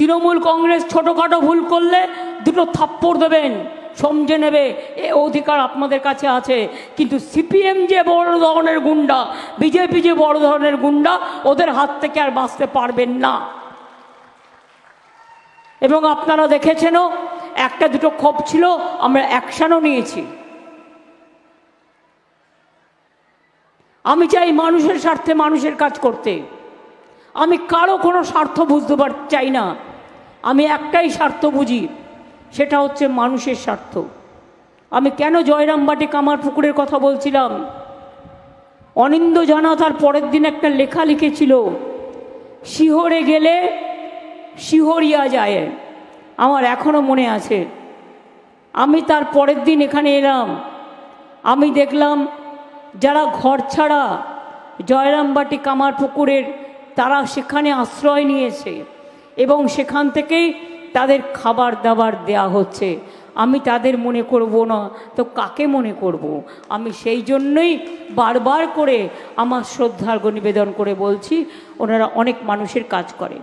তৃণমূল কংগ্রেস ছোটোখাটো ভুল করলে দুটো থাপ্পড় দেবেন, সমঝে নেবে, এ অধিকার আপনাদের কাছে আছে। কিন্তু সিপিএম যে বড় ধরনের গুন্ডা, বিজেপি যে বড় ধরনের গুন্ডা, ওদের হাত থেকে আর বাঁচতে পারবেন না। এবং আপনারা দেখেছেনও, একটা দুটো ক্ষোভ ছিল, আমরা অ্যাকশানও নিয়েছি। আমি চাই মানুষের স্বার্থে মানুষের কাজ করতে। আমি কারও কোনো স্বার্থ বুঝতে পার, চাই না। আমি একটাই স্বার্থ বুঝি, সেটা হচ্ছে মানুষের স্বার্থ। আমি কেন জয়রামবাটি কামার পুকুরের কথা বলছিলাম? অনিন্দ জানা তার পরের দিন একটা লেখা লিখেছিল, শিহরে গেলে শিহরিয়া যায়। আমার এখনও মনে আছে। আমি তার পরের দিন এখানে এলাম। আমি দেখলাম, যারা ঘর ছাড়া জয়রামবাটি কামার পুকুরের, তারা সেখানে আশ্রয় নিয়েছে। এবং সেখান থেকেই তাদের খাবার দাবার দেয়া হচ্ছে আমি তাদের মনে করব না, তো কাকে মনে করব। আমি সেই জন্যই বারবার করে আমার শ্রদ্ধার্ঘ নিবেদন করে বলছি, ওনারা অনেক মানুষের কাজ করে